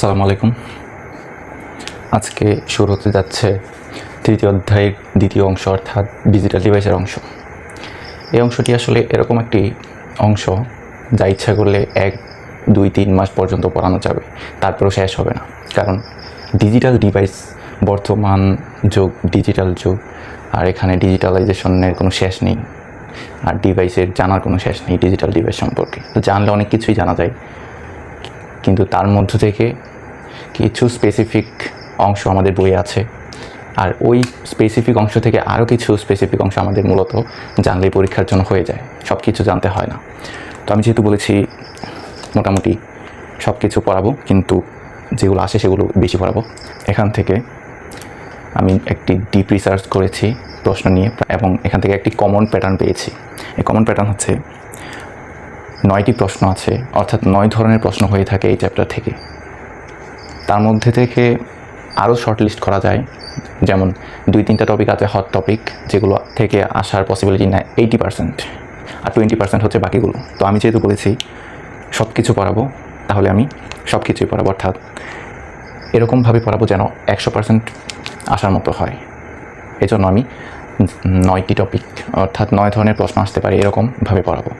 আসসালামু আলাইকুম। আজকে শুরু হতে যাচ্ছে তৃতীয় অধ্যায়ের দ্বিতীয় অংশ, অর্থাৎ ডিজিটাল ডিভাইসের অংশ। এই অংশটি আসলে এরকম একটি অংশ যা ইচ্ছা করলে এক, দুই, তিন মাস পর্যন্ত পড়ানো যাবে। তারপরেও শেষ হবে না। কারণ ডিজিটাল ডিভাইস বর্তমান যুগ ডিজিটাল যুগ, আর এখানে ডিজিটালাইজেশনের কোনো শেষ নেই। আর ডিভাইসের জানার কোনো শেষ নেই ডিজিটাল ডিভাইস সম্পর্কে। জানলে অনেক কিছুই জানা যায়। কিন্তু তার মধ্য থেকে কিছু স্পেসিফিক অংশ আমাদের বইয়ে আছে। আর ওই স্পেসিফিক অংশ থেকে আরও কিছু স্পেসিফিক অংশ আমাদের মূলত জানলেই পরীক্ষার জন্য হয়ে যায়। সব কিছু জানতে হয় না। তো আমি যেহেতু বলেছি মোটামুটি সব কিছু পড়াবো, কিন্তু যেগুলো আসে সেগুলো বেশি পড়াবো। এখান থেকে আমি একটি ডিপ রিসার্চ করেছি প্রশ্ন নিয়ে, এবং এখান থেকে একটি কমন প্যাটার্ন পেয়েছি। এই কমন প্যাটার্ন হচ্ছে নয়টি প্রশ্ন আছে, অর্থাৎ নয় ধরনের প্রশ্ন হয়ে থাকে এই চ্যাপ্টার থেকে। তার মধ্যে থেকে আরও শর্ট লিস্ট করা যায়। যেমন দুই তিনটা টপিক আছে হট টপিক যেগুলো থেকে আসার পসিবিলিটি নেয় এইটি পার্সেন্ট আর টোয়েন্টি পার্সেন্ট হচ্ছে বাকিগুলো। তো আমি যেহেতু বলেছি সব কিছু পড়াবো, তাহলে আমি সব কিছুই পড়াবো। অর্থাৎ এরকমভাবে পড়াবো যেন একশো পার্সেন্ট আসার মতো হয়। এজন্য আমি নয়টি টপিক অর্থাৎ নয় ধরনের প্রশ্ন আসতে পারে এরকমভাবে পড়াবো।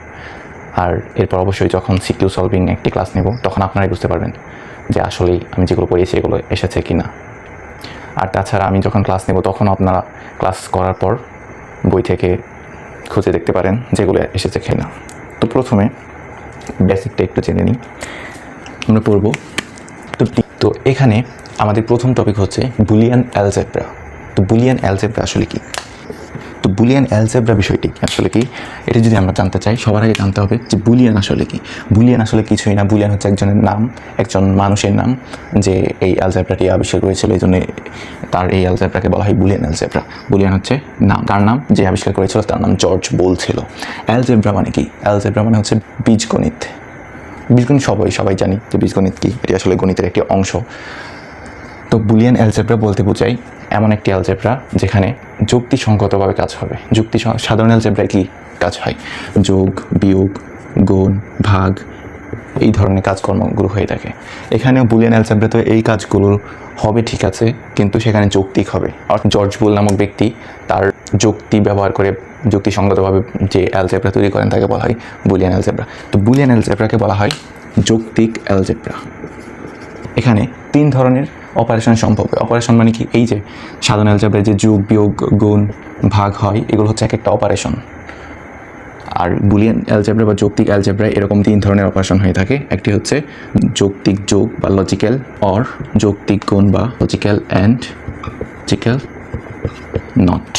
আর এরপর অবশ্যই যখন সিকিউ সলভিং একটি ক্লাস নেব, তখন আপনারাই বুঝতে পারবেন যে আসলেই আমি যেগুলো পড়িয়েছি এগুলো এসেছে কি না আর তাছাড়া আমি যখন ক্লাস নেব তখন আপনারা ক্লাস করার পর বই থেকে খুঁজে দেখতে পারেন যেগুলো এসেছে কি না তো প্রথমে বেসিকটা একটু জেনে নিই। আমরা পড়ব। তো তো এখানে আমাদের প্রথম টপিক হচ্ছে বুলিয়ান অ্যালজেব্রা তো বুলিয়ান অ্যালজেব্রা আসলে কি? তো বুলিয়ান অ্যালজেব্রা বিষয়টি আসলে কি? এটা যদি আমরা জানতে চাই, সবার আগে জানতে হবে যে বুলিয়ান আসলে কি? বুলিয়ান আসলে কিছুই না, বুলিয়ান হচ্ছে একজনের নাম, একজন মানুষের নাম যে এই অ্যালজেব্রাটি আবিষ্কার করেছিল, এই জন্য তার এই অ্যালজেব্রাকে বলা হয় বুলিয়ান অ্যালজেব্রা। বুলিয়ান হচ্ছে নাম। কার নাম? যে আবিষ্কার করেছিল, তার নাম জর্জ বোল ছিল অ্যালজেব্রা মানে কি? অ্যালজেব্রা মানে হচ্ছে বীজগণিত। বীজগণিত সবাই সবাই জানি যে বীজগণিত কি? এটি আসলে গণিতের একটি অংশ। তো বুলিয়ান অ্যালজেব্রা বলতে বোঝাই এমন একটি অ্যালজেব্রা যেখানে যুক্তিসঙ্গতভাবে কাজ হবে। যুক্তি সাধারণ অ্যালজেব্রায় কি কাজ হয়? যোগ, বিয়োগ, গুণ, ভাগ এই ধরনের কাজকর্মগুলো হয়ে থাকে। এখানেও বুলিয়ান অ্যালজেব্রা তো এই কাজগুলো হবে ঠিক আছে, কিন্তু সেখানে যৌক্তিক হবে। অর্থাৎ জর্জ বুল নামক ব্যক্তি তার যুক্তি ব্যবহার করে যুক্তিসঙ্গতভাবে যে অ্যালজেব্রা তৈরি করেন তাকে বলা হয় বুলিয়ান অ্যালজেব্রা তো বুলিয়ান অ্যালজেব্রাকে বলা হয় যৌক্তিক অ্যালজেব্রা এখানে তিন ধরনের অপারেশন সম্ভব অপারেশন মানে কি? এই যে সাধারণ অ্যালজেব্রায় যে যোগ, বিয়োগ, গুণ, ভাগ হয়, এগুলো হচ্ছে এক একটা অপারেশন আর বুলিয়ান অ্যালজেব্রা বা যৌক্তিক অ্যালজেব্রায় এরকম তিন ধরনের অপারেশন হয়ে থাকে। একটি হচ্ছে যৌক্তিক যোগ বা লজিক্যাল অর যৌক্তিক গুণ বা লজিক্যাল অ্যান্ড লজিক্যাল নট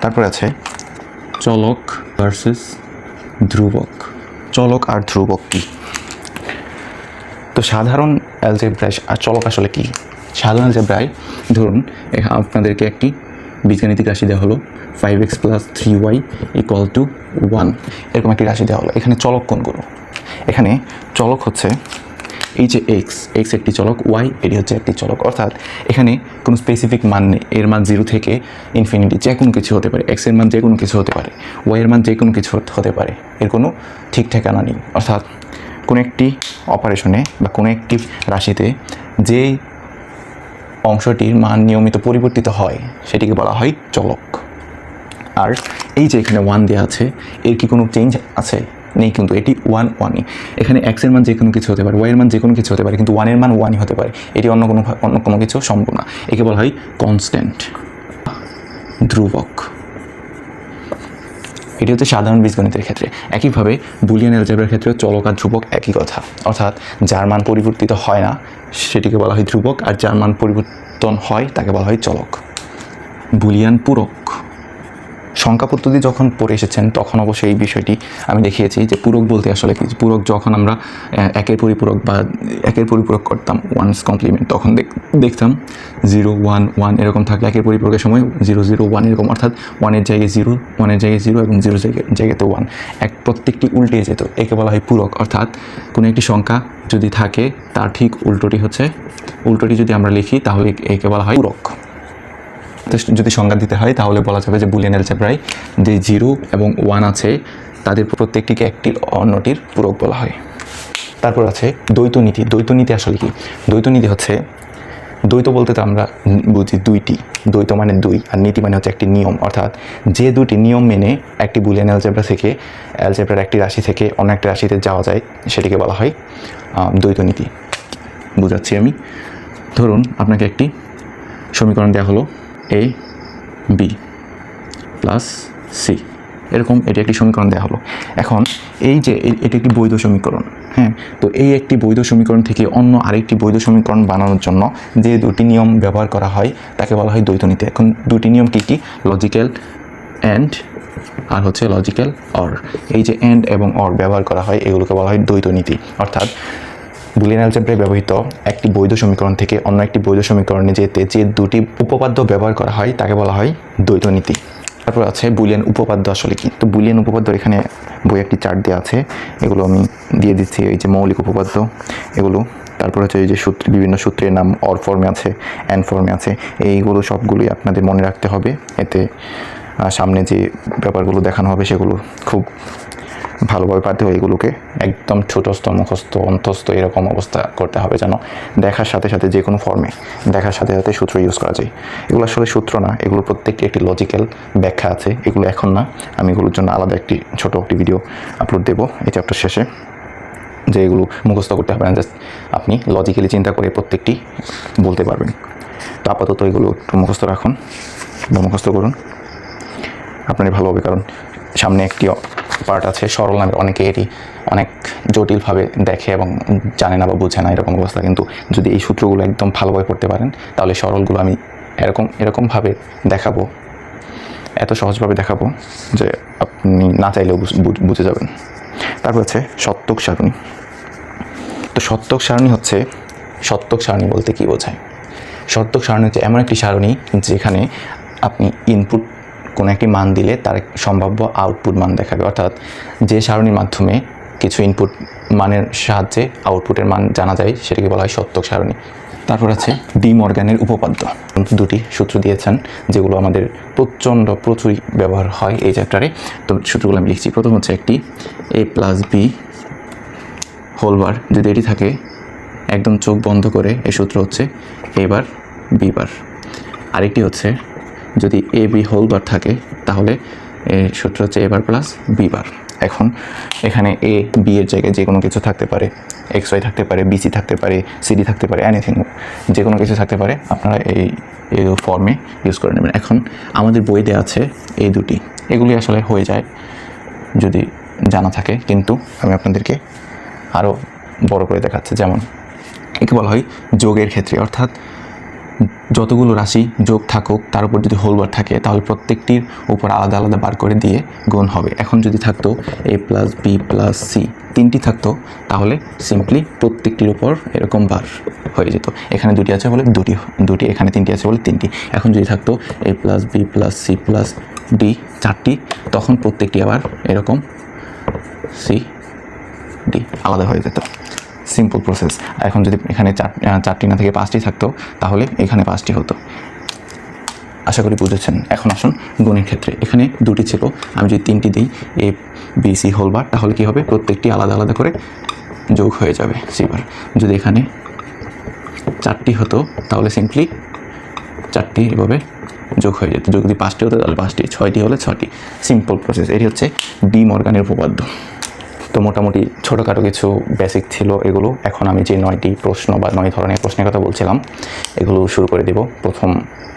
তারপর আছে চলক ভার্সেস ধ্রুবক। চলক আর ধ্রুবক কী? তো সাধারণ অ্যালজেব্রায় আর চলক আসলে কি? সাধারণ অ্যালজেব্রায় ধরুন আপনাদেরকে একটি বীজগাণিতিক রাশি দেওয়া হলো five X plus three Y equal to one এরকম একটি রাশি দেওয়া হলো। এখানে চলক কোনগুলো? এখানে চলক হচ্ছে এই যে এক্স এক্স একটি চলক ওয়াই এটি হচ্ছে একটি চলক। অর্থাৎ এখানে কোনো স্পেসিফিক মান নেই। এর মান জিরো থেকে ইনফিনিটি যে কোনো কিছু হতে পারে। এক্সের মান যে কোনো কিছু হতে পারে। ওয়াই এর মান যে কোনো কিছু হতে পারে। এর কোনো ঠিক ঠিকানা নেই। অর্থাৎ কোনো একটি অপারেশনে বা কোনো একটি রাশিতে যে অংশটির মান নিয়মিত পরিবর্তিত হয়, সেটিকে বলা হয় চলক। আর এই যে এখানে ওয়ান দেওয়া আছে, এর কি কোনো চেঞ্জ আছে? নেই কিন্তু, এটি ওয়ান ওয়ানই এখানে এক্সের মান যে কোনো কিছু হতে পারে ওয়াইয়ের মান যে কোনো কিছু হতে পারে, কিন্তু ওয়ানের মান ওয়ানই হতে পারে। এটি অন্য কোনো অন্য কোনো কিছু সম্ভব না। একে বলা হয় কনস্ট্যান্ট ধ্রুবক। এটি হচ্ছে সাধারণ বীজগণিতের ক্ষেত্রে। একইভাবে বুলিয়ান অ্যালজেব্রার ক্ষেত্রেও চলক আর ধ্রুবক একই কথা। অর্থাৎ যার মান পরিবর্তিত হয় না, সেটিকে বলা হয় ধ্রুবক, আর যার মান পরিবর্তন হয়, তাকে বলা হয় চলক। বুলিয়ান পূরক। সংখ্যা পদ্ধতি যখন পড়ে এসেছেন, তখন অবশ্যই এই বিষয়টি আমি দেখিয়েছি যে পূরক বলতে আসলে কি? পূরক যখন আমরা একের পরিপূরক বা একের পরিপূরক করতাম ওয়ানস কমপ্লিমেন্ট তখন দেখ- দেখতাম জিরো ওয়ান ওয়ান এরকম থাকলে একের পরিপূরকের সময় জিরো জিরো ওয়ান এরকম, অর্থাৎ ওয়ানের জায়গায় জিরো ওয়ানের জায়গায় জিরো এবং জিরো জায়গায় জায়গাতে ওয়ান এক প্রত্যেকটি উল্টে যেত, একে বলা হয় পূরক। অর্থাৎ কোনো একটি সংখ্যা যদি থাকে, তার ঠিক উল্টোটি হচ্ছে, উল্টোটি যদি আমরা লিখি, তাহলে একে বলা হয় পূরক। যদি সংজ্ঞা দিতে হয়, তাহলে বলা যাবে যে বুলিয়ান অ্যালজেব্রায় যে জিরো এবং ওয়ান আছে, তাদের প্রত্যেকটিকে একটির অন্যটির পূরক বলা হয়। তারপর আছে দ্বৈত নীতি। দ্বৈত নীতি আসলে কি? দ্বৈত নীতি হচ্ছে, দ্বৈত বলতে তো আমরা বুঝি দুইটি। দ্বৈত মানে দুই, আর নীতি মানে হচ্ছে একটি নিয়ম। অর্থাৎ যে দুটি নিয়ম মেনে একটি বুলিয়ান অ্যালজেব্রা থেকে অ্যালজেব্রার একটি রাশি থেকে অন্য একটা রাশিতে যাওয়া যায়, সেটিকে বলা হয় দ্বৈত নীতি। বুঝাচ্ছি আমি। ধরুন, আপনাকে একটি সমীকরণ দেওয়া হলো। এ বি প্লাস সি এরকম এটি একটি সমীকরণ দেওয়া হলো। এখন এই যে এটি একটি বৈধ সমীকরণ হ্যাঁ? তো এই একটি বৈধ সমীকরণ থেকে অন্য আরেকটি বৈধ সমীকরণ বানানোর জন্য যে দুটি নিয়ম ব্যবহার করা হয়, তাকে বলা হয় দ্বৈত নীতি। এখন দুটি নিয়ম কী কী? লজিক্যাল অ্যান্ড আর হচ্ছে লজিক্যাল অর এই যে অ্যান্ড এবং অর ব্যবহার করা হয়, এগুলোকে বলা হয় দ্বৈত নীতি। অর্থাৎ বুলিয়ান অ্যালজেব্রায় ব্যবহৃত একটি বৈধ সমীকরণ থেকে অন্য একটি বৈধ সমীকরণে যেতে যে দুটি উপপাদ্য ব্যবহার করা হয়, তাকে বলা হয় দ্বৈত নীতি। তারপর আছে বুলিয়ান উপপাদ্য আসলে কি? তো বুলিয়ান উপপাদ্য এখানে বই একটি চার্ট দেওয়া আছে, এগুলো আমি দিয়ে দিচ্ছি, এই যে মৌলিক উপপাদ্য, এগুলো। তারপর হচ্ছে এই যে সূত্র, বিভিন্ন সূত্রের নাম অর ফর্মে আছে অ্যান ফর্মে আছে, এইগুলো সবগুলোই আপনাদের মনে রাখতে হবে। এতে সামনে যে ব্যাপারগুলো দেখানো হবে, সেগুলো খুব ভালোভাবে পারতে হয় এগুলোকে। একদম ছোটস্থ, মুখস্থ, অন্তস্থ এরকম অবস্থা করতে হবে যেন দেখার সাথে সাথে যে কোনো ফর্মে দেখার সাথে সাথে সূত্র ইউজ করা যায়। এগুলো আসলে সূত্র না, এগুলো প্রত্যেকটি একটি লজিক্যাল ব্যাখ্যা আছে। এগুলো এখন না, আমি এগুলোর জন্য আলাদা একটি ছোট একটি ভিডিও আপলোড দেবো এই চ্যাপ্টার শেষে, যে এগুলো মুখস্থ করতে হবে না জাস্ট আপনি লজিক্যালি চিন্তা করে প্রত্যেকটি বলতে পারবেন। তো আপাতত এগুলো একটু মুখস্থ রাখুন বা মুখস্থ করুন। আপনার ভালো হবে, কারণ সামনে একটি পার্ট আছে। সরল নামের অনেকে এটি অনেক জটিলভাবে দেখে এবং জানে না বা বোঝে না এরকম অবস্থা। কিন্তু যদি এই সূত্রগুলো একদম ভালোভাবে পড়তে পারেন, তাহলে সরলগুলো আমি এরকম, এরকমভাবে দেখাবো। এত সহজভাবে দেখাবো যে আপনি না চাইলেও বুঝ- যাবেন। তারপর হচ্ছে সত্যক সারণী। তো সত্যক সারণী হচ্ছে, সত্যক সারণী বলতে কী বোঝায়? সত্যক সারণী হচ্ছে এমন একটি সারণী যেখানে আপনি ইনপুট কোনো একটি মান দিলে তার সম্ভাব্য আউটপুট মান দেখাবে। অর্থাৎ যে সারণীর মাধ্যমে কিছু ইনপুট মানের সাহায্যে আউটপুটের মান জানা যায়, সেটাকে বলা হয় সত্যক সারণী। তারপর আছে ডি মর্গ্যানের উপপাদ্য। দুটি সূত্র দিয়েছেন, যেগুলো আমাদের প্রচণ্ড প্রচুরই ব্যবহার হয় এই চ্যাপ্টারে তো সূত্রগুলো আমি লিখছি। প্রথম হচ্ছে একটি এ প্লাস বি হোলবার যদি এটি থাকে, একদম চোখ বন্ধ করে এই সূত্র হচ্ছে এবার বিবার আরেকটি হচ্ছে যদি এ, বি হোল বার থাকে, তাহলে এর সূত্র হচ্ছে এ বার প্লাস বি বার এখন এখানে এ বি এর জায়গায় যে কোনো কিছু থাকতে পারে এক্স ওয়াই থাকতে পারে বিসি থাকতে পারে সিডি থাকতে পারে এনিথিং যে কোনো কিছু থাকতে পারে, আপনারা এই এই ফর্মে ইউজ করে নেবেন। এখন আমাদের বই দেওয়া আছে এই দুটি। এগুলি আসলে হয়ে যায় যদি জানা থাকে, কিন্তু আমি আপনাদেরকে আরও বড় করে দেখাচ্ছি। যেমন একে বলা হয় যোগের ক্ষেত্রে, অর্থাৎ যতগুলো রাশি যোগ থাকুক, তার উপর যদি হোলবার থাকে, তাহলে প্রত্যেকটির উপর আলাদা আলাদা বার করে দিয়ে গুণ হবে। এখন যদি থাকতো A plus B plus C তিনটি থাকতো, তাহলে সিম্পলি প্রত্যেকটির উপর এরকম বার হয়ে যেত। এখানে দুটি আছে বলে দুটি দুটি, এখানে তিনটি আছে বলে তিনটি। এখন যদি থাকতো A plus B plus C plus D চারটি, তখন প্রত্যেকটি আবার এরকম সি ডি আলাদা হয়ে যেত। সিম্পল প্রসেস এখন যদি এখানে চার চারটি না থেকে, পাঁচটি থাকতো, তাহলে এখানে পাঁচটি হতো। আশা করি বুঝেছেন। এখন আসুন গুণের ক্ষেত্রে। এখানে দুটি ছিল। আমি যদি তিনটি দিই A B C whole bar তাহলে কী হবে? প্রত্যেকটি আলাদা আলাদা করে যোগ হয়ে যাবে সি বার যদি এখানে চারটি হতো, তাহলে সিম্পলি চারটি এভাবে যোগ হয়ে যেত। যদি পাঁচটি হতো, তাহলে পাঁচটি। ছয়টি হলে ছয়টি। সিম্পল প্রসেস এটি হচ্ছে ডি মর্গানের উপপাদ্য। তো মোটামুটি ছোটোখাটো কিছু বেসিক ছিল, এগুলো। এখন আমি যে নয়টি প্রশ্ন বা নয় ধরনের প্রশ্নের কথা বলছিলাম, এগুলো শুরু করে দেব। প্রথম,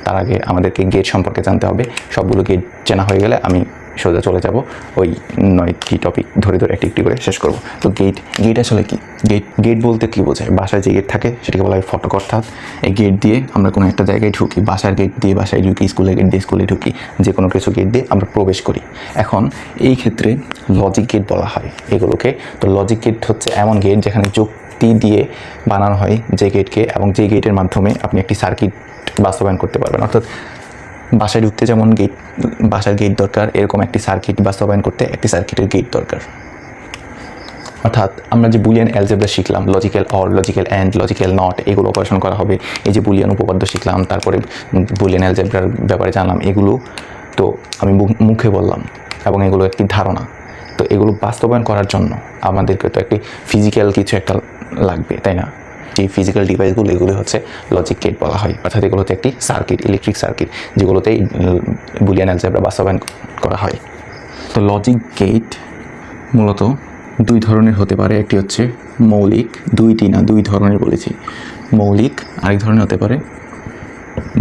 তার আগে আমাদেরকে গেট সম্পর্কে জানতে হবে। সবগুলো গেট জানা হয়ে গেলে আমি সোজা চলে যাব। ওই নয়টি টপিক ধরে ধরে একটি একটি করে শেষ করব। তো গেট গেট আসলে কি? গেট গেট বলতে কী বোঝায়? বাসায় যে গেট থাকে, সেটাকে বলা হয় ফটক অর্থাৎ এই গেট দিয়ে আমরা কোনো একটা জায়গায় ঢুকি, বাসার গেট দিয়ে, বাসায় ঢুকি স্কুলের গেট দিয়ে স্কুলে ঢুকি, যে কোনো কিছু গেট দিয়ে আমরা প্রবেশ করি। এখন এই ক্ষেত্রে লজিক গেট বলা হয় এগুলোকে। তো লজিক গেট হচ্ছে এমন গেট যেখানে যুক্তি দিয়ে বানানো হয় যে গেটকে এবং যে গেটের মাধ্যমে আপনি একটি সার্কিট বাস্তবায়ন করতে পারবেন। অর্থাৎ বাসায় ঢুকতে যেমন গেট বাসার গেট দরকার, এরকম একটি সার্কিট বাস্তবায়ন করতে একটি সার্কিটের গেট দরকার। অর্থাৎ আমরা যে বুলিয়ান অ্যালজেব্রা শিখলাম logical or logical and logical not এগুলো অপারেশন করা হবে। এই যে বুলিয়ান উপপাদ্য শিখলাম, তারপরে বুলিয়ান অ্যালজেব্রার ব্যাপারে জানলাম এগুলো। তো আমি মুখে বললাম, এবং এগুলো একটি ধারণা। তো এগুলো বাস্তবায়ন করার জন্য আমাদেরকে তো একটি ফিজিক্যাল কিছু একটা লাগবে, তাই না? যে ফিজিক্যাল ডিভাইসগুলো এগুলো হচ্ছে লজিক গেট বলা হয়। অর্থাৎ এগুলো হচ্ছে একটি সার্কিট ইলেকট্রিক সার্কিট যেগুলোতেই বুলিয়ান অ্যালজেব্রা বাস্তবায়ন করা হয়। তো লজিক গেট মূলত দুই ধরনের হতে পারে। একটি হচ্ছে মৌলিক, দুইটি না, দুই ধরনের বলেছি। মৌলিক, আরেক ধরনের হতে পারে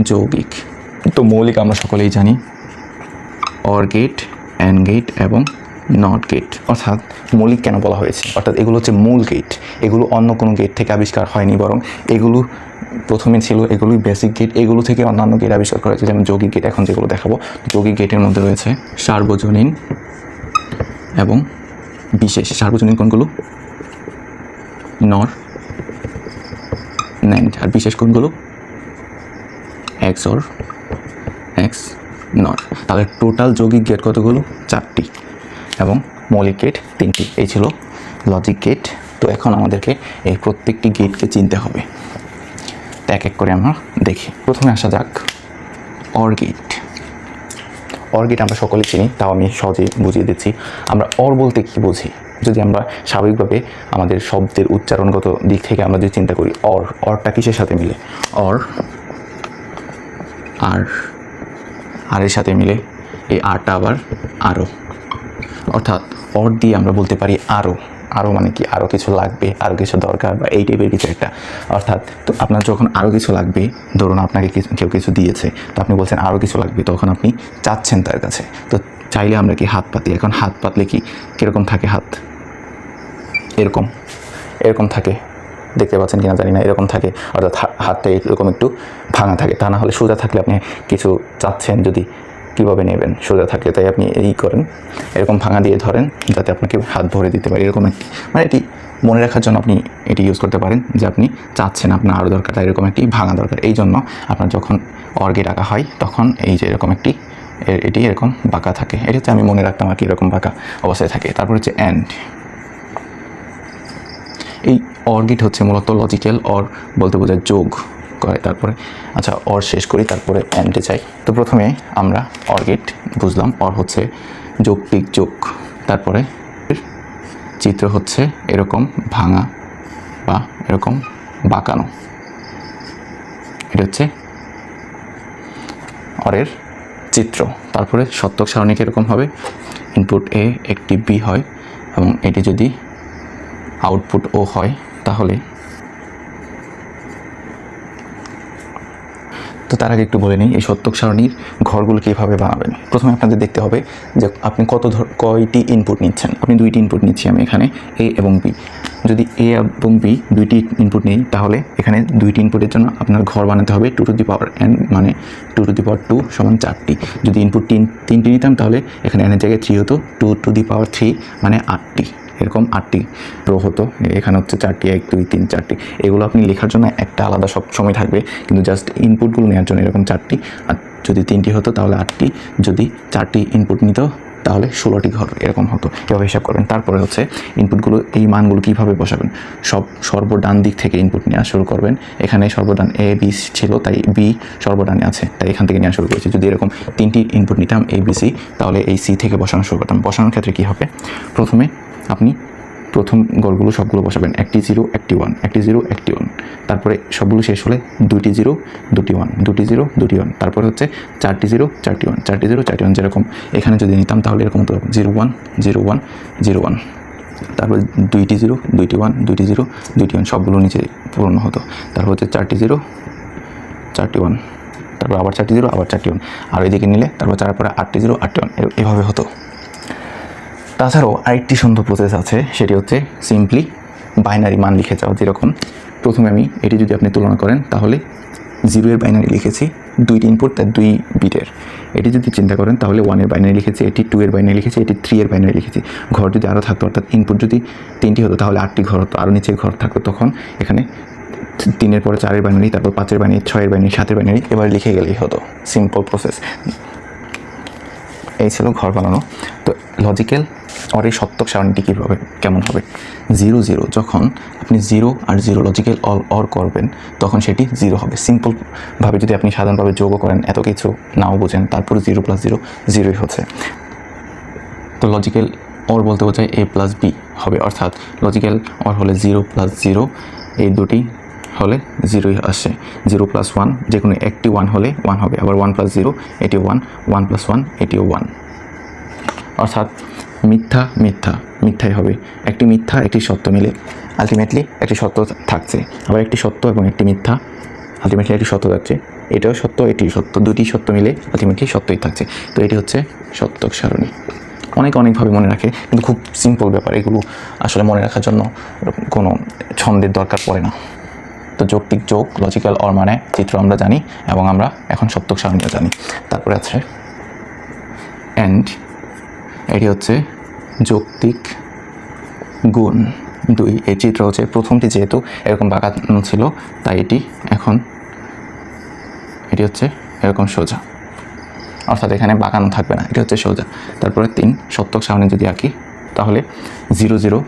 যৌগিক। তো মৌলিক আমরা সকলেই জানি। অর গেট অ্যান্ড গেট এবং নট গেট অর্থাৎ মৌলিক কেন বলা হয়েছে? অর্থাৎ এগুলো হচ্ছে মূল গেট এগুলো অন্য কোনো গেট থেকে আবিষ্কার হয়নি বরং এগুলো প্রথমে ছিল, এগুলোই বেসিক গেট এগুলো থেকে অন্যান্য গেট আবিষ্কার করা হয়েছে। যেমন যৌগিক গেট এখন যেগুলো দেখাবো, যৌগিক গেটের মধ্যে রয়েছে সার্বজনীন এবং বিশেষ। সার্বজনীন কোনগুলো? নর ন্যান্ড আর বিশেষ কোনগুলো? এক্স অর এক্স নট তাহলে টোটাল যৌগিক গেট কতগুলো? চারটি। এবং মৌলিক গেট তিনটি। এই ছিল লজিক গেট তো এখন আমাদেরকে এই প্রত্যেকটি গেটকে চিনতে হবে। এক এক করে আমরা দেখি। প্রথমে আসা যাক অর গেট অর গেট আমরা সকলে চিনি, তাও আমি সহজেই বুঝিয়ে দিচ্ছি। আমরা অর বলতে কি বুঝি? যদি আমরা স্বাভাবিকভাবে আমাদের শব্দের উচ্চারণগত দিক থেকে আমরা যদি চিন্তা করি অর অরটা কিসের সাথে মিলে? অর আর আর এর সাথে মিলে। এই আরটা আবার আরও অর্থাৎ অর দিয়ে আমরা বলতে পারি আরও আরও মানে কি আরও কিছু লাগবে আরও কিছু দরকার বা এই টাইপের কিছু একটা। অর্থাৎ তো আপনার যখন আরও কিছু লাগবে, ধরুন আপনাকে কিছু, কেউ কিছু দিয়েছে, তো আপনি বলছেন আরও কিছু লাগবে, তখন আপনি চাচ্ছেন তার কাছে। তো চাইলে আমরা কি হাত পাতি, এখন হাত পাতলে কি কীরকম থাকে হাত? এরকম। এরকম থাকে। দেখতে পাচ্ছেন কিনা জানি না, এরকম থাকে। অর্থাৎ হাতটা এরকম একটু ভাঙা থাকে। তা না হলে সোজা থাকলে আপনি কিছু চাচ্ছেন যদি কীভাবে নেবেন? সোজা থাকলে তাই আপনি এই করেন। এরকম ভাঙা দিয়ে ধরেন, যাতে আপনাকে হাত ভরে দিতে পারে। এরকম একটি মানে এটি মনে রাখার জন্য আপনি এটি ইউজ করতে পারেন, যে আপনি চাচ্ছেন আপনার আরও দরকার, তাই এরকম একটি ভাঙা দরকার। এই জন্য আপনার যখন অর্গে ডাকা হয়, তখন এই যে এরকম একটি এটি এরকম বাঁকা থাকে। এটা হচ্ছে আমি মনে রাখতাম আর কি এরকম বাঁকা অবস্থায় থাকে। তারপর হচ্ছে অ্যান্ড এই অর্গিট হচ্ছে মূলত লজিক্যাল অর বলতে বোঝায় যোগ। করে, তারপরে আচ্ছা অর শেষ করি, তারপরে অ্যান্ডে চাই তো প্রথমে আমরা অর্গেট বুঝলাম অর হচ্ছে যৌক্তিক যোগ তারপরে চিত্র হচ্ছে এরকম ভাঙা বা এরকম বাঁকানো। এটা হচ্ছে অরের চিত্র। তারপরে সত্যক সারণিক এরকম হবে। ইনপুট এ একটি বি হয় এবং এটি যদি আউটপুট ও হয়, তাহলে তো তার আগে একটু বলে নিই, এই সত্যক সারণীর ঘরগুলো কীভাবে বানাবেন? প্রথমে আপনাদের দেখতে হবে যে আপনি কত কয়টি ইনপুট নিচ্ছেন। আপনি দুইটি ইনপুট নিচ্ছি আমি এখানে এ এবং বি যদি এ এবং বি দুইটি ইনপুট নিই, তাহলে এখানে দুইটি ইনপুটের জন্য আপনার ঘর বানাতে হবে two to the power N মানে two to the power two সমান চারটি। যদি ইনপুট তিন, তিনটি নিতাম, তাহলে এখানে এনের জায়গায় থ্রি হতো two to the power three মানে আটটি। এরকম আটটি রো হতো। এখানে হচ্ছে চারটি, এক, দুই, তিন, চারটি। এগুলো আপনি লেখার জন্য একটা আলাদা সব সময় থাকবে, কিন্তু জাস্ট ইনপুটগুলো নেওয়ার জন্য এরকম চারটি। আর যদি তিনটি হতো, তাহলে আটটি। যদি চারটি ইনপুট নিত, তাহলে ষোলোটি ঘর এরকম হতো। এভাবে হিসাব করবেন। তারপরে হচ্ছে ইনপুটগুলো এই মানগুলো কীভাবে বসাবেন? সব সর্বডান দিক থেকে ইনপুট নেওয়া শুরু করবেন। এখানে সর্বডান এ বি ছিল, তাই বি সর্বডানে আছে, তাই এখান থেকে নেওয়া শুরু করেছি। যদি এরকম তিনটি ইনপুট নিতাম এ বি সি তাহলে এই সি থেকে বসানো শুরু করতাম। বসানোর ক্ষেত্রে কী হবে? প্রথমে আপনি প্রথম গড়গুলো সবগুলো বসাবেন। একটি জিরো, একটি ওয়ান একটি জিরো, একটি ওয়ান তারপরে সবগুলো শেষ হলে দুটি জিরো দুটি ওয়ান দুটি জিরো দুটি ওয়ান তারপরে হচ্ছে চারটি জিরো, চারটি ওয়ান চারটি জিরো, চারটি ওয়ান যেরকম এখানে যদি নিতাম তাহলে এরকম হতো। Zero one zero one zero one তারপর দুইটি জিরো, দুইটি ওয়ান দুইটি জিরো, দুইটি ওয়ান সবগুলো নিচে পূরণ হতো। তারপর হচ্ছে চারটি জিরো, চারটি ওয়ান তারপর আবার চারটি জিরো, আবার চারটি ওয়ান আর এদিকে নিলে তারপর তারপরে আটটি জিরো, আটটি ওয়ান এভাবে হতো। তাছাড়াও আরেকটি সুন্দর প্রসেস আছে, সেটি হচ্ছে সিম্পলি বাইনারি মান লিখে যাও, যেরকম প্রথমে আমি এটি যদি আপনি তুলনা করেন, তাহলে জিরো এর বাইনারি লিখেছি, দুইটি ইনপুট তার দুই বিটের। এটি যদি চিন্তা করেন, তাহলে ওয়ানের বাইনারি লিখেছি, এটি টু এর বাইনারি লিখেছি, এটি থ্রি এর বাইনারি লিখেছি। ঘর যদি আরও থাকতো, অর্থাৎ ইনপুট যদি তিনটি হতো, তাহলে আটটি ঘর হতো আরও নিচে ঘর থাকতো। তখন এখানে তিনের পরে চারের বাইনারি তারপর পাঁচের বাইনারি ছয়ের বাইনারি সাতের বাইনারি এবার লিখে গেলেই হতো। সিম্পল প্রসেস এই ছিল ঘর বানানো। তো লজিক্যাল অর এই সত্যক সারণীটি কীভাবে, কেমন হবে? জিরো জিরো যখন আপনি জিরো আর জিরো লজিক্যাল অল অর করবেন, তখন সেটি জিরো হবে। সিম্পলভাবে যদি আপনি সাধারণভাবে যোগও করেন, এত কিছু নাও বোঝেন, তারপর জিরো প্লাস জিরো জিরোই হচ্ছে। তো লজিক্যাল অর বলতে বোঝায় এ প্লাস বি হবে, অর্থাৎ লজিক্যাল অর হলে জিরো প্লাস জিরো এই দুটি হলে জিরোই আসে। জিরো প্লাস ওয়ান যে কোনো একটি ওয়ান হলে ওয়ান হবে, আবার ওয়ান প্লাস জিরো এটিও ওয়ান ওয়ান প্লাস ওয়ান এটিও ওয়ান অর্থাৎ মিথ্যা মিথ্যা, মিথ্যাই হবে। একটি মিথ্যা, একটি সত্য মিলে আলটিমেটলি একটি সত্য থাকছে। আবার একটি সত্য এবং একটি মিথ্যা আলটিমেটলি একটি সত্য থাকছে। এটাও সত্য, এটি সত্য, দুটি সত্য মিলে আলটিমেটলি সত্যই থাকছে। তো এটি হচ্ছে সত্যক সারণী। অনেক অনেকভাবে মনে রাখে, কিন্তু খুব সিম্পল ব্যাপার, এগুলো আসলে মনে রাখার জন্য কোনো ছন্দের দরকার পড়ে না। তো যৌক্তিক যোগ লজিক্যাল অর মানে চিত্র আমরা জানি এবং আমরা এখন সত্যক সারণীও জানি। তারপরে আছে অ্যান্ড এটি হচ্ছে যৌক্তিক গুণ দুই। এই চিত্র হচ্ছে প্রথমটি যেহেতু এরকম বাঁকানো ছিল, তাই এটি এখন এটি হচ্ছে এরকম সোজা। অর্থাৎ এখানে বাঁকানো থাকবে না, এটি হচ্ছে সোজা। তারপরে তিন, সত্যক সামনে যদি আঁকি, তাহলে zero zero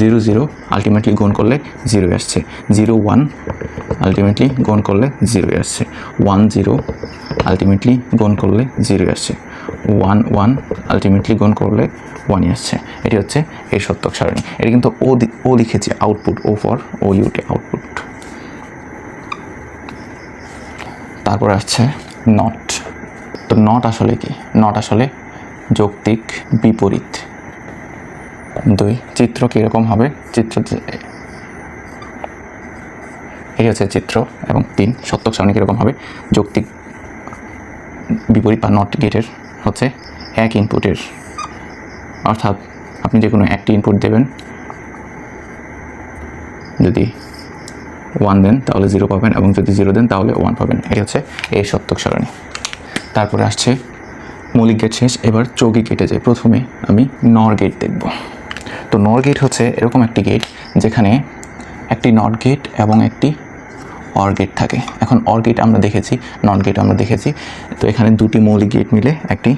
zero zero ultimately গুণ করলে জিরো আসছে। জিরো ওয়ান আলটিমেটলি গুণ করলে জিরো আসছে। ওয়ান জিরো আলটিমেটলি গুণ করলে জিরো আসছে। ওয়ান ওয়ান আলটিমেটলি গুণ করলে ওয়ানই আসছে। এটি হচ্ছে এই সত্যক সারণী। এটি কিন্তু ও ও লিখেছি আউটপুট ও ফর ও ইউটে আউটপুট তারপর আসছে নট তো নট আসলে কি? নট আসলে যৌক্তিক বিপরীত। দুই, চিত্র কীরকম হবে? চিত্র এই হচ্ছে চিত্র এবং তিন, সত্যক সারণী কীরকম হবে? যৌক্তিক বিপরীত বা নট গেটের হচ্ছে এক ইনপুটের অর্থাৎ আপনি যে কোনো একটি ইনপুট দেবেন, যদি ওয়ান দেন তাহলে জিরো পাবেন এবং যদি জিরো দেন তাহলে ওয়ান পাবেন। এই হচ্ছে এই সত্যক সারণী। তারপরে আসছে মৌলিক গেট শেষ, এবার চৌকিক গেটে যাই। প্রথমে আমি নর গেট দেখব। তো নর গেট হচ্ছে এরকম একটি গেট যেখানে একটি নট গেট এবং একটি অর থাকে। এখন অর আমরা দেখেছি নট গেট আমরা দেখেছি। তো এখানে দুটি মৌলিক গেট মিলে একটি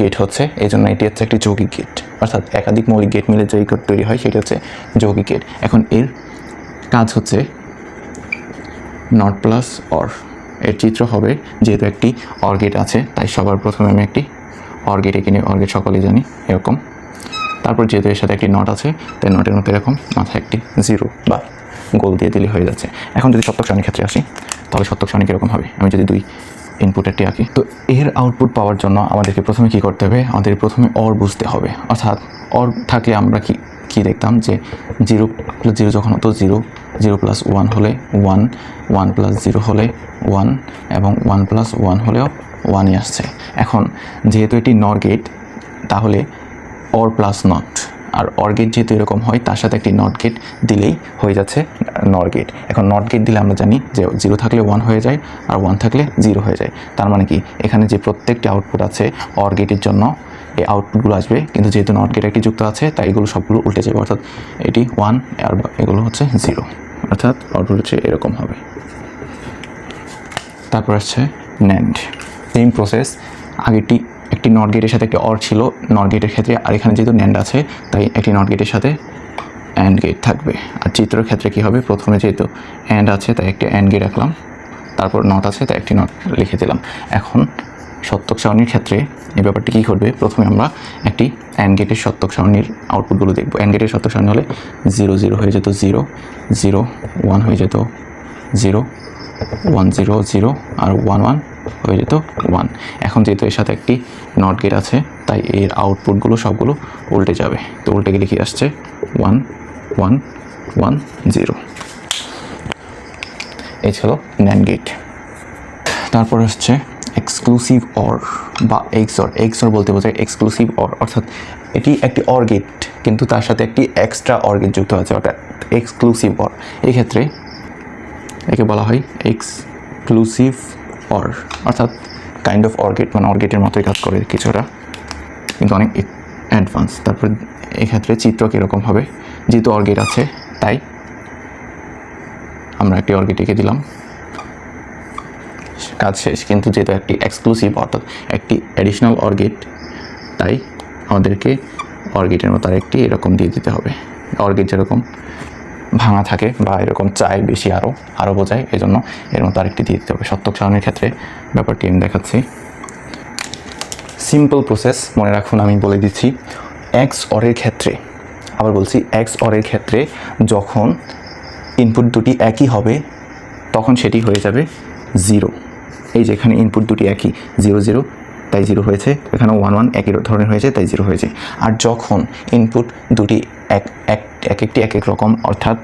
গেট হচ্ছে এই জন্য এটি হচ্ছে একটি যৌগিক গেট অর্থাৎ একাধিক মৌলিক গেট মিলে যে গেট তৈরি হয়, সেটি হচ্ছে যৌগিক গেট এখন এর কাজ হচ্ছে নট প্লাস অর এর চিত্র হবে, যেহেতু একটি অর আছে, তাই সবার প্রথমে আমি একটি অর গেট এঁকে নিই। অর সকলেই জানি, এরকম। তারপর যেহেতু এর সাথে একটি নট আছে, তাই নটের মতো এরকম, মাথায় একটি জিরো বা গোল দিয়ে দিলে হয়ে যাচ্ছে। এখন যদি সত্যক সারণীর ক্ষেত্রে আসি, তাহলে সত্যক সারণী কীরকম হবে? আমি যদি দুই ইনপুটেরটি আঁকি, তো এর আউটপুট পাওয়ার জন্য আমাদেরকে প্রথমে কি করতে হবে? আমাদের প্রথমে অর বুঝতে হবে। অর্থাৎ অর থাকলে আমরা কি কি দেখতাম? যে জিরো প্লাস জিরো যখন হতো জিরো জিরো প্লাস ওয়ান হলে ওয়ান ওয়ান প্লাস জিরো হলে ওয়ান এবং ওয়ান প্লাস ওয়ান হলেও ওয়ানই আসছে। এখন যেহেতু এটি নর গেট তাহলে অর প্লাস নট আর অর গেট যেহেতু এরকম হয়, তার সাথে একটি নট গেট দিলেই হয়ে যাচ্ছে নর গেট এখন নট গেট দিলে আমরা জানি যে জিরো থাকলে ওয়ান হয়ে যায় আর ওয়ান থাকলে জিরো হয়ে যায়। তার মানে কি? এখানে যে প্রত্যেকটি আউটপুট আছে অর গেটের জন্য, এই আউটপুটগুলো আসবে, কিন্তু যেহেতু নট গেট একটি যুক্ত আছে, তাই এগুলো সবগুলো উল্টে যাবে। অর্থাৎ এটি ওয়ান আর এগুলো হচ্ছে জিরো অর্থাৎ আউটপুট হচ্ছে এরকম হবে। তারপর আসছে ন্যান্ড সেম প্রসেস আগেরটি একটি নট গেটের সাথে একটি অর ছিল নট গেটের ক্ষেত্রে, আর এখানে যেহেতু ন্যান্ড আছে, তাই একটি নট গেটের সাথে অ্যান্ড গেট থাকবে। আর চিত্রের ক্ষেত্রে কী হবে? প্রথমে যেহেতু অ্যান্ড আছে, তাই একটি অ্যান্ড গেট রাখলাম। তারপর নট আছে, তাই একটি নট লিখে দিলাম। এখন সত্যক সারণীর ক্ষেত্রে এই ব্যাপারটি কী ঘটবে? প্রথমে আমরা একটি অ্যান্ড গেটের সত্যক সারণীর আউটপুটগুলো দেখব। অ্যান্ড গেটের সত্যক সারণী হলে জিরো জিরো হয়ে যেত জিরো জিরো ওয়ান হয়ে যেত জিরো ওয়ান জিরো জিরো আর ওয়ান ওয়ান হয়ে যেত ওয়ান এখন যেহেতু এর সাথে একটি নট গেট আছে, তাই এর আউটপুটগুলো সবগুলো উল্টে যাবে। তো উল্টে গেলে কি আসছে ওয়ান ওয়ান ওয়ান জিরো ছিল ন্যান গেট তারপর হচ্ছে এক্সক্লুসিভ অর বা এক্সর এক্সর বলতে বোঝায় এক্সক্লুসিভ অর অর্থাৎ এটি একটি অর গেট কিন্তু তার সাথে একটি এক্সট্রা অর গেট যুক্ত আছে, অর্থাৎ এক্সক্লুসিভ অর এক্ষেত্রে একে বলা হয় এক্সক্লুসিভ অর অর্থাৎ কাইন্ড অফ অর্গেট মানে অর্গেটের মতোই কাজ করে কিছুটা, কিন্তু অনেক অ্যাডভান্স তারপর এক্ষেত্রে চিত্র কীরকম হবে? যেহেতু অর্গেট আছে, তাই আমরা একটি অর্গেট এঁকে দিলাম। কাজ শেষ, কিন্তু যেহেতু একটি এক্সক্লুসিভ অর্থাৎ একটি অ্যাডিশনাল অর্গেট তাই আমাদেরকে অর্গেটের মতো আরেকটি এরকম দিয়ে দিতে হবে। অর্গেট যেরকম ভাঙা থাকে বা এরকম চাই বেশি আরও আরও বোঝায় এই জন্য এর মতো আরেকটি দিয়ে দিতে হবে। সত্যক সারণীর ক্ষেত্রে ব্যাপারটি আমি দেখাচ্ছি। সিম্পল প্রসেস মনে রাখুন আমি বলে দিচ্ছি এক্স অরের ক্ষেত্রে, আবার বলছি এক্স অরের ক্ষেত্রে যখন ইনপুট দুটি একই হবে, তখন সেটি হয়ে যাবে জিরো এই যেখানে ইনপুট দুটি একই জিরো জিরো তাই জিরো হয়েছে। এখানে ওয়ান ওয়ান একই ধরনের হয়েছে, তাই জিরো হয়েছে। আর যখন ইনপুট দুটি এক এক এক একটি, এক এক রকম, অর্থাৎ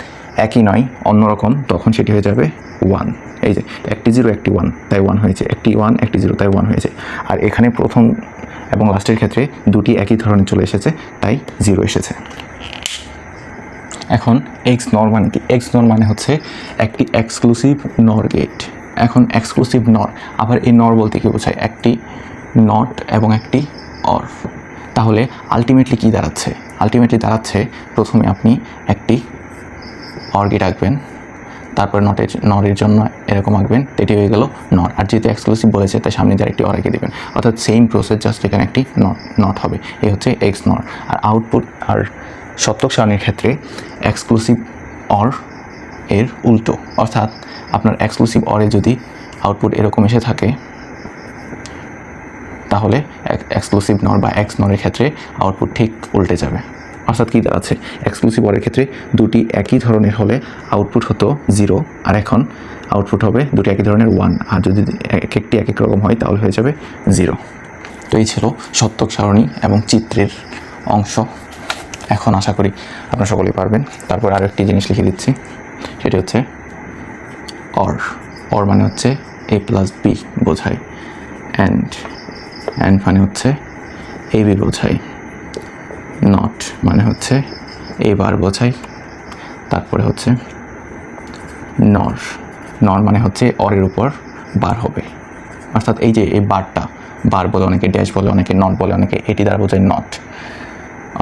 একই নয় অন্যরকম তখন সেটি হয়ে যাবে ওয়ান এই যে, একটি জিরো, একটি ওয়ান তাই ওয়ান হয়েছে। একটি ওয়ান একটি জিরো, তাই ওয়ান হয়েছে। আর এখানে প্রথম এবং লাস্টের ক্ষেত্রে দুটি একই ধরনের চলে এসেছে, তাই জিরো এসেছে। এখন এক্স নর মানে কি? এক্স নর মানে হচ্ছে একটি এক্সক্লুসিভ নর গেট এখন এক্সক্লুসিভ নর আবার এই নর বলতে কী বোঝায়? একটি নট এবং একটি অর তাহলে আলটিমেটলি কি দাঁড়াচ্ছে? আলটিমেটলি দাঁড়াচ্ছে প্রথমে আপনি একটি অর গেট আঁকবেন তারপর নটের নরের জন্য এরকম আঁকবেন, এটি হয়ে গেল নর আর যেহেতু এক্সক্লুসিভ বলেছে, তাই সামনে দিয়ে একটি অর দেবেন। অর্থাৎ সেম প্রসেস জাস্ট এখানে একটি নট নট হবে। এই হচ্ছে এক্স নর আর আউটপুট আর সপ্তক সারণীর ক্ষেত্রে এক্সক্লুসিভ অর এর উল্টো। অর্থাৎ আপনার এক্সক্লুসিভ অরে যদি আউটপুট এরকম এসে থাকে তাহলে এক্সক্লুসিভ নর বা এক্স নরের ক্ষেত্রে আউটপুট ঠিক উল্টে যাবে। অর্থাৎ কী দাঁড়াচ্ছে এক্সক্লুসিভ অরের ক্ষেত্রে দুটি একই ধরনের হলে আউটপুট হতো জিরো আর এখন আউটপুট হবে দুটি একই ধরনের ওয়ান আর যদি এক একটি এক এক রকম হয় তাহলে হয়ে যাবে জিরো তো এই ছিল সত্যক সারণী এবং চিত্রের অংশ। এখন আশা করি আপনারা সকলেই পারবেন। তারপর আরও একটি জিনিস লিখে দিচ্ছি, সেটি হচ্ছে অর অর মানে হচ্ছে এ প্লাস বি বোঝায়। অ্যান্ড অ্যান্ড মানে হচ্ছে এ বি বোঝায়। নট মানে হচ্ছে এ বার বোঝায়। তারপরে হচ্ছে নর নর মানে হচ্ছে অরের উপর বার হবে। অর্থাৎ এই যে এই বারটা, বার বলে অনেকে ড্যাশ বলে, অনেকে নট বলে, অনেকে এটি দ্বারা বোঝায় নট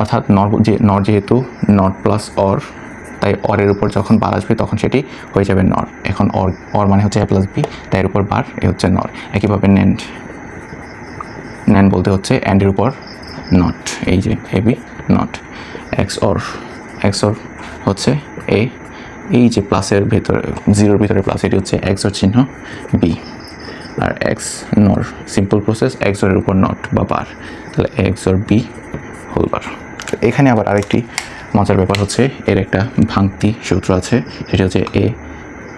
অর্থাৎ নর যে নর যেহেতু নট প্লাস অর তাই অরের উপর যখন বার আসবে, তখন সেটি হয়ে যাবে নর এখন অর অর মানে হচ্ছে এ প্লাস বি তাই এর উপর বার, এ হচ্ছে নর একইভাবে ন্যান্ড ন্যান বলতে হচ্ছে অ্যান্ডের উপর নট এই যে A B not X or X or হচ্ছে এ এই যে প্লাসের ভেতরে জিরোর ভিতরে প্লাস এটি হচ্ছে এক্স অর চিহ্ন বি আর X nor simple process X অরের উপর নট বা বার তাহলে X or B whole bar এখানে আবার আরেকটি মজার ব্যাপার হচ্ছে, এর একটা ভাঙতি সূত্র আছে, সেটি হচ্ছে এ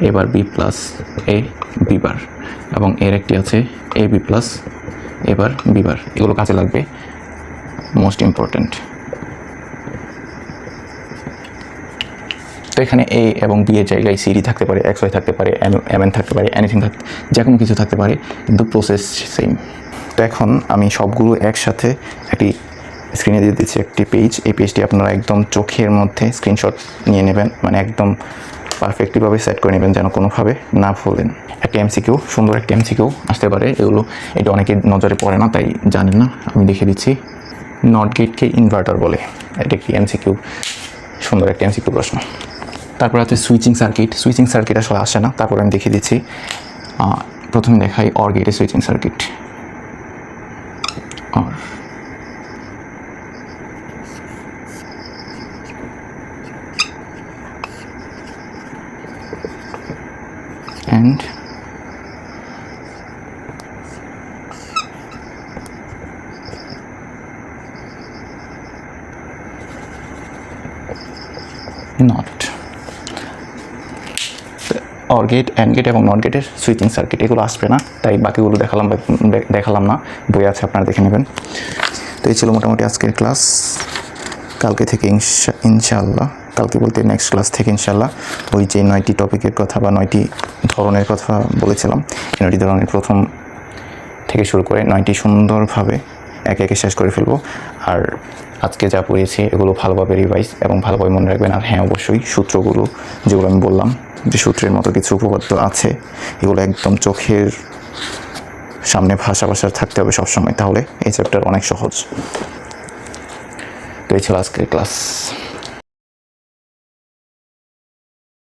এবার B plus A B bar এবং এর একটি আছে A B plus A bar B bar, এগুলো কাজে লাগবে। মোস্ট ইম্পর্ট্যান্ট তো এখানে এ এবং বি এর জায়গায় সিডি থাকতে পারে এক্স ওয়াই থাকতে পারে এম এন থাকতে পারে এনিথিং থাকতে যে কোনো কিছু থাকতে পারে, কিন্তু প্রসেস সেম তো এখন আমি সবগুলো একসাথে একটি স্ক্রিনে দিয়ে দিচ্ছি, একটি পেজ এই পেজটি আপনারা একদম চোখের মধ্যে স্ক্রিনশট নিয়ে নেবেন মানে একদম পারফেক্টলিভাবে সেট করে নেবেন যেন কোনোভাবে না ভুলেন। একটা এমসিকিউ সুন্দর একটা এমসিকিউ আসতে পারে। এগুলো, এটা অনেকে নজরে পড়ে না, তাই জানেন না। আমি দেখে দিচ্ছি। নট গেটকে ইনভার্টার বলে। এটা একটি এমসিকিউ সুন্দর একটা এমসিকিউ প্রশ্ন। তারপর আছে সুইচিং সার্কিট সুইচিং সার্কিট আসলে আসে না। তারপর আমি দেখিয়ে দিচ্ছি। প্রথমে দেখাই অর গেটে switching circuit or and not. Or gate and gate এবং নট গেটের সুইচিং সার্কিট এগুলো আসবে না। তাই বাকিগুলো দেখালাম দেখালাম না। বই আছে, আপনারা দেখে নেবেন। তো এই ছিল মোটামুটি আজকের ক্লাস কালকে থেকে ইনশা- ইনশাআল্লাহ। কালকে বলতে নেক্সট ক্লাস থেকে ইনশাআল্লাহ ওই যে নয়টি টপিকের কথা বা নয়টি ধরনের কথা বলেছিলাম। এই নয়টি ধরনের প্রথম থেকে শুরু করে নয়টি সুন্দরভাবে একে একে শেষ করে ফেলব। আর আজকে যা পড়িয়েছি এগুলো ভালোভাবে রিভাইজ এবং ভালোভাবে মনে রাখবেন। আর হ্যাঁ অবশ্যই সূত্রগুলো যেগুলো আমি বললাম, যে সূত্রের মতো কিছু উপপাদ্য আছে, এগুলো একদম চোখের সামনে ভাষা ভাষা থাকতে হবে সবসময়। তাহলে এই চ্যাপ্টার অনেক সহজ। তো এই ছিল আজকের ক্লাস